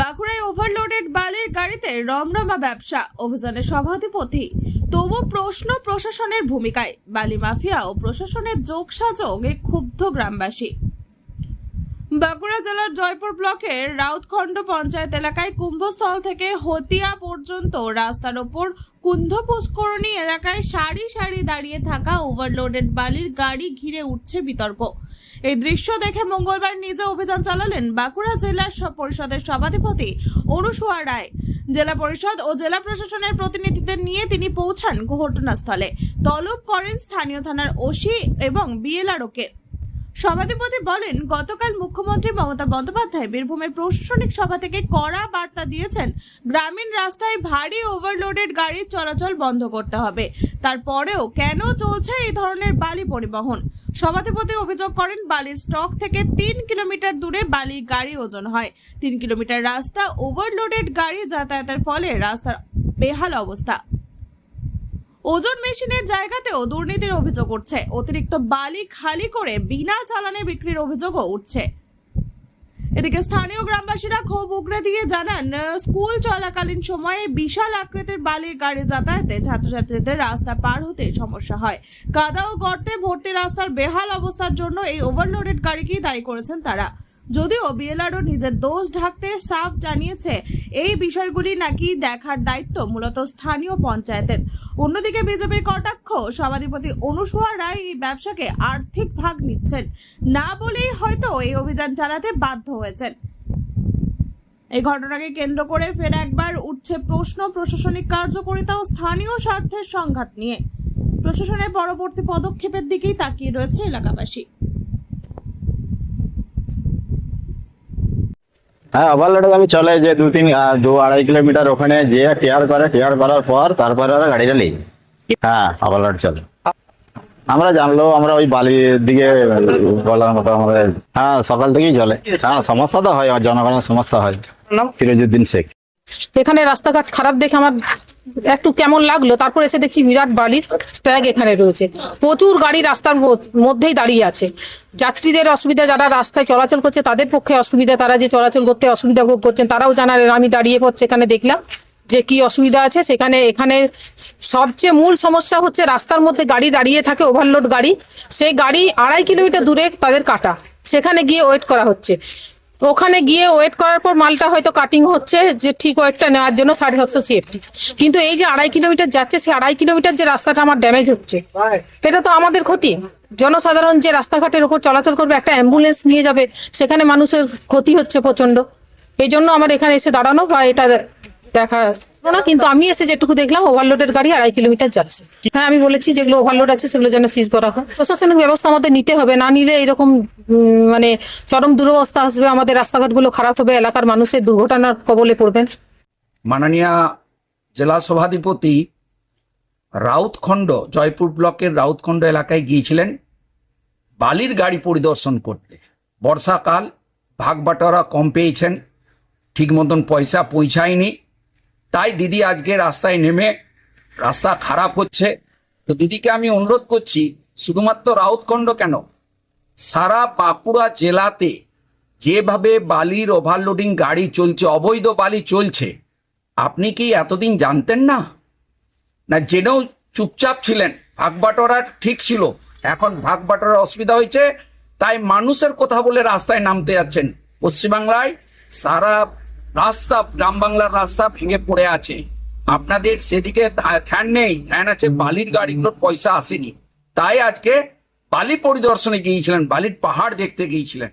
বাঁকুড়ায় ওভারলোডেড বালির গাড়িতে রমরমা ব্যবসা, অভিযানের সভাধিপতি। তবু প্রশ্ন প্রশাসনের ভূমিকায়, বালি মাফিয়া ও প্রশাসনের যোগসাযোগে ক্ষুব্ধ গ্রামবাসী। বাঁকুড়া জেলার জয়পুর ব্লকের রাউতখণ্ড পঞ্চায়েত এলাকায় কুম্ভস্থল থেকে হতিয়া পর্যন্ত রাস্তার ওপর কুন্ধ পুষ্করণী এলাকায় সারি সারি দাঁড়িয়ে থাকা ওভারলোডেড বালির গাড়ি ঘিরে উঠছে বিতর্ক। এই দৃশ্য দেখে মঙ্গলবার নিজে অভিযান চালালেন বাঁকুড়া জেলা পরিষদের সভাধিপতি অনুসুয়া রায়। জেলা পরিষদ ও জেলা প্রশাসনের প্রতিনিধিদের নিয়ে তিনি পৌঁছান ঘটনাস্থলে। তলব করেন স্থানীয় থানার ওসি এবং বিএলআরওকে সভাধিপতি বলেন, গতকাল মুখ্যমন্ত্রী মমতা বন্দ্যোপাধ্যায় বীরভূমের প্রশাসনিক সভা থেকে কড়া বার্তা দিয়েছেন, গ্রামীণ রাস্তায় ভারী ওভারলোডেড গাড়ির চলাচল বন্ধ করতে হবে। তারপরেও কেন চলছে এই ধরনের বালি পরিবহন? সভাধিপতি অভিযোগ করেন, বালির স্টক থেকে তিন কিলোমিটার দূরে বালির গাড়ি ওজন হয়। তিন কিলোমিটার রাস্তা ওভারলোডেড গাড়ি যাতায়াতের ফলে রাস্তার বেহাল অবস্থা। ওজন মেশিনের জায়গাতেও দুর্নীতির অভিযোগ উঠছে। অতিরিক্ত বালি খালি করে বিনা চালানে বিক্রির অভিযোগও উঠছে। এদিকে স্থানীয় গ্রামবাসীরা ক্ষোভ উগরে দিয়ে জানান, স্কুল চলাকালীন সময়ে বিশাল আকৃতির বালির গাড়ি যাতায়াতে ছাত্রছাত্রীদের রাস্তা পার হতে সমস্যা হয়। কাদা ও গর্তে ভর্তি রাস্তার বেহাল অবস্থার জন্য এই ওভারলোডেড গাড়িকেই দায়ী করেছেন তারা। যদিও বিএলআরও নিজের দোষ ঢাকতে সাফ জানিয়েছে, এই বিষয়গুলি নাকি দেখার দায়িত্ব মূলত স্থানীয় পঞ্চায়েতের। অন্যদিকে বিজেপির কটাক্ষ সভাধিপতি অনুসুয়া রায় এই ব্যবসাকে আর্থিক ভাগ নিচ্ছেন, না বলেই হয়তো এই অভিযান চালাতে বাধ্য হয়েছেন। এই ঘটনাকে কেন্দ্র করে ফের একবার উঠছে প্রশ্ন প্রশাসনিক কার্যকরিতা ও স্থানীয় স্বার্থের সংঘাত নিয়ে। প্রশাসনের পরবর্তী পদক্ষেপের দিকেই তাকিয়ে রয়েছে এলাকাবাসী। হ্যাঁ ওভারলোডে আমি চলে যে দু তিন দু আড়াই কিলোমিটার ওখানে যে টিয়ার করে টিয়ার করার পর তারপরে ওরা গাড়িটা নেই হ্যাঁ ওভারলোড চলে। আমরা জানলো আমরা ওই বালির দিকে বলার মতো আমাদের হ্যাঁ সকাল থেকেই চলে। হ্যাঁ সমস্যা তো হয় জনগণের সমস্যা হয়। সিরাজুদ্দিন শেখ। এখানে রাস্তাঘাট খারাপ দেখে আমার একটু কেমন লাগল। তারপর এসে দেখছি বিরাট বালির স্ট্যাগ এখানে রয়েছে। প্রচুর গাড়ি রাস্তার মধ্যেই দাঁড়িয়ে আছে। যাত্রীদের অসুবিধা, যারা রাস্তায় চলাচল করছে, তাদের পক্ষে অসুবিধা, তারা যে চলাচল করতে অসুবিধা ভোগ করছেন, তারাও জানালেন আমি দাঁড়িয়ে পড়ছে এখানে দেখলাম যে কি অসুবিধা আছে। সেখানে এখানে সবচেয়ে মূল সমস্যা হচ্ছে রাস্তার মধ্যে গাড়ি দাঁড়িয়ে থাকে ওভারলোড গাড়ি। সেই গাড়ি আড়াই কিলোমিটার দূরে তাদের কাটা। সেখানে গিয়ে ওয়েট করা হচ্ছে। ওখানে গিয়ে ওয়েট করার পর মালটা হয়তো কাটিং হচ্ছে যে ঠিক ওয়েটটা নেওয়ার জন্য সাড়ে সাতশো সিএফটি কিন্তু এই যে আড়াই কিলোমিটার যাচ্ছে, সেই আড়াই কিলোমিটার যে রাস্তাটা আমার ড্যামেজ হচ্ছে, সেটা তো আমাদের ক্ষতি। জনসাধারণ যে রাস্তাঘাটের উপর চলাচল করবে, একটা অ্যাম্বুলেন্স নিয়ে যাবে, সেখানে মানুষের ক্ষতি হচ্ছে প্রচণ্ড এই জন্য আমার এখানে এসে দাঁড়ানো বা এটা দেখা না কিন্তু আমি এসে যেটুকু দেখলাম ওভারলোডের গাড়ি আড়াই কিলোমিটার যাচ্ছে। হ্যাঁ আমি বলেছি যেগুলো ওভারলোড আছে, সেগুলো যেন সিজ করা হয়। প্রশাসনিক ব্যবস্থা আমাদের নিতে হবে, না নিলে এরকম মানে চরম দুরবস্থা আসবে, আমাদের রাস্তাঘাটগুলো খারাপ হবে, এলাকার মানুষের দুর্ঘটনার কবলে পড়বেন। মাননীয় জেলা সভাধিপতি রাউতখণ্ড জয়পুর ব্লকের রাউতখণ্ড এলাকায় গিয়েছিলেন বালির গাড়ি পরিদর্শন করতে। বর্ষাকাল ভাগ বাটোয়ারা কম পেয়েছেন, ঠিক মতন পয়সা পৌঁছায়নি। তাই দিদি আজকে রাস্তায় নেমে রাস্তা খারাপ হচ্ছে। তো দিদিকে আমি অনুরোধ করছি, শুধুমাত্র রাউতখণ্ড কেন? সারা বাঁকুড়া জেলাতে যেভাবে বালির ওভারলোডিং গাড়ি চলছে, অবৈধ বালি চলছে, আপনি কি এতদিন জানতেন না? না, জেনেও চুপচাপ ছিলেন ভাগ বাটোয়ারা ঠিক ছিল, এখন ভাগ বাটোয়ারার অসুবিধা হয়েছে, তাই মানুষের কথা বলে রাস্তায় নামতে যাচ্ছেন। পশ্চিমবাংলায় সারা রাস্তা, গ্রাম বাংলার রাস্তা ভেঙে পড়ে আছে। আপনাদের সেদিকে ধ্যান- নেই, ধ্যান আছে, বালির গাড়িগুলোর পয়সা আসেনি। তাই আজকে বালি পরিদর্শনে গিয়েছিলেন, বালির পাহাড় দেখতে গিয়েছিলেন।